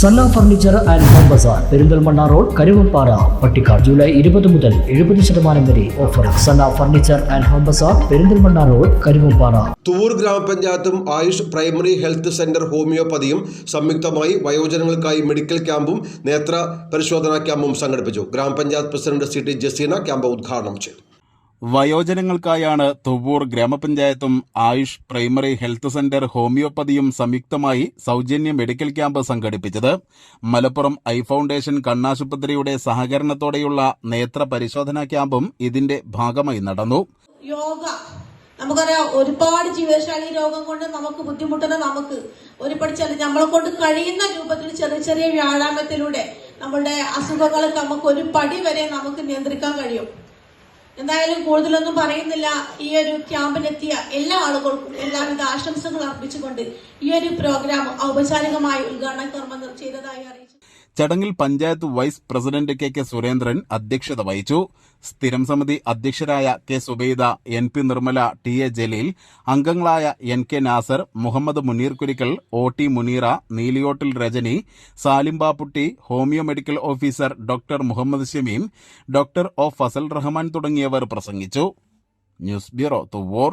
Sanna furniture and home bazaar Perinthalmanna road Karuvappara Pattikkad July ഇരുപത് മുതൽ എഴുപത് ശതമാനം വരെ offer Sanna furniture and home bazaar Perinthalmanna road Karuvappara തൂർ ഗ്രാമപഞ്ചായത്തും Ayush primary health centre ഹോമിയോപ്പതിയും സംയുക്തമായി വയോജനങ്ങൾക്കായി മെഡിക്കൽ ക്യാമ്പും നേത്ര പരിശോധനാ ക്യാമ്പും സംഘടിപ്പിച്ചു. ഗ്രാമപഞ്ചായത്ത് president C T Jaseena camp ഉദ്ഘാടനം ചെയ്തു. വയോജനങ്ങൾക്കായാണ് തൊവ്വൂർ ഗ്രാമപഞ്ചായത്തും ആയുഷ് പ്രൈമറി ഹെൽത്ത് സെന്റർ ഹോമിയോപ്പതിയും സംയുക്തമായി സൗജന്യ മെഡിക്കൽ ക്യാമ്പ് സംഘടിപ്പിച്ചത്. മലപ്പുറം ഐ ഫൗണ്ടേഷൻ കണ്ണാശുപത്രിയുടെ സഹകരണത്തോടെയുള്ള നേത്ര പരിശോധനാ ക്യാമ്പും ഇതിന്റെ ഭാഗമായി നടന്നു. യോഗ. നമുക്കറിയാം ഒരുപാട് ജീവശാലി രോഗം കൊണ്ട് നമുക്ക് ബുദ്ധിമുട്ടുന്ന നമുക്ക് ഒരുപാട് ചെറിയ നമ്മളെ കൊണ്ട് കഴിയുന്ന രൂപത്തിൽ ചെറിയ ചെറിയ വ്യായാമത്തിലൂടെ നമ്മളുടെ അസുഖങ്ങളൊക്കെ നമുക്ക് ഒരു പടി വരെ നമുക്ക് നിയന്ത്രിക്കാൻ കഴിയും. എന്തായാലും കൂടുതലൊന്നും പറയുന്നില്ല. ഈ ഒരു ക്യാമ്പിലെത്തിയ എല്ലാ ആളുകൾക്കും എല്ലാവിധ ആശംസകൾ അർപ്പിച്ചുകൊണ്ട് ഈ ഒരു പ്രോഗ്രാം ഔപചാരികമായി ഉദ്ഘാടന കർമ്മം ചെയ്തതായി അറിയിച്ചു. ചടങ്ങിൽ panchayat vice president K K Surendran അധ്യക്ഷത വഹിച്ചു. സ്ഥിരം സമിതി അധ്യക്ഷരായ K Subaida N P Nirmala T A Jaleel അംഗങ്ങളായ N K Nasar Muhammad Muneer Kurikkal O T Muneera Neeliyottil Rajani Salim Bapputty homeo medical officer doctor Muhammad Shameem doctor O Fasal Rahman തുടങ്ങിയവർ പ്രസംഗിച്ചു. News bureau Thuvvur.